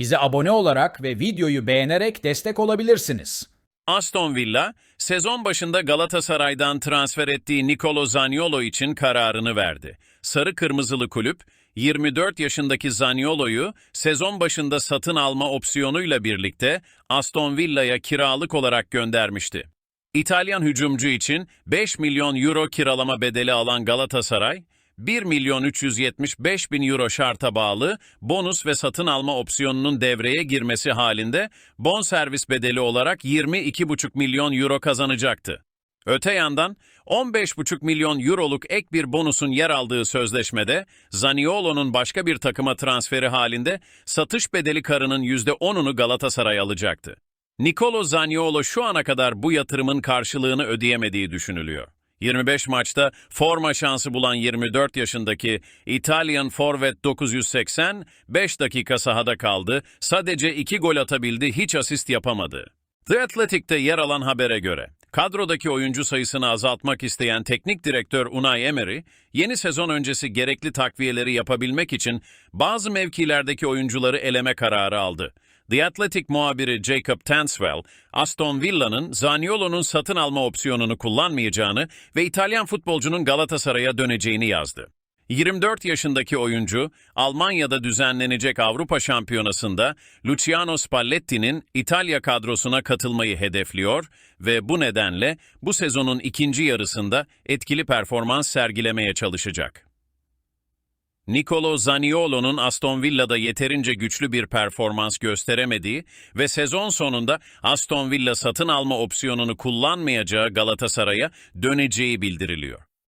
Bize abone olarak ve videoyu beğenerek destek olabilirsiniz. Aston Villa, sezon başında Galatasaray'dan transfer ettiği Nicolo Zaniolo için kararını verdi. Sarı Kırmızılı kulüp, 24 yaşındaki Zaniolo'yu sezon başında satın alma opsiyonuyla birlikte Aston Villa'ya kiralık olarak göndermişti. İtalyan hücumcu için 5 milyon euro kiralama bedeli alan Galatasaray, 1 milyon 375 bin euro şarta bağlı bonus ve satın alma opsiyonunun devreye girmesi halinde bonservis bedeli olarak 22,5 milyon euro kazanacaktı. Öte yandan 15,5 milyon euroluk ek bir bonusun yer aldığı sözleşmede Zaniolo'nun başka bir takıma transferi halinde satış bedeli karının %10'unu Galatasaray alacaktı. Nicolo Zaniolo şu ana kadar bu yatırımın karşılığını ödeyemediği düşünülüyor. 25 maçta forma şansı bulan 24 yaşındaki İtalyan forvet 980, 5 dakika sahada kaldı, sadece 2 gol atabildi, hiç asist yapamadı. The Athletic'te yer alan habere göre, kadrodaki oyuncu sayısını azaltmak isteyen teknik direktör Unai Emery, yeni sezon öncesi gerekli takviyeleri yapabilmek için bazı mevkilerdeki oyuncuları eleme kararı aldı. The Athletic muhabiri Jacob Tanswell, Aston Villa'nın Zaniolo'nun satın alma opsiyonunu kullanmayacağını ve İtalyan futbolcunun Galatasaray'a döneceğini yazdı. 24 yaşındaki oyuncu, Almanya'da düzenlenecek Avrupa Şampiyonası'nda Luciano Spalletti'nin İtalya kadrosuna katılmayı hedefliyor ve bu nedenle bu sezonun ikinci yarısında etkili performans sergilemeye çalışacak. Nicolo Zaniolo'nun Aston Villa'da yeterince güçlü bir performans gösteremediği ve sezon sonunda Aston Villa satın alma opsiyonunu kullanmayacağı Galatasaray'a döneceği bildiriliyor.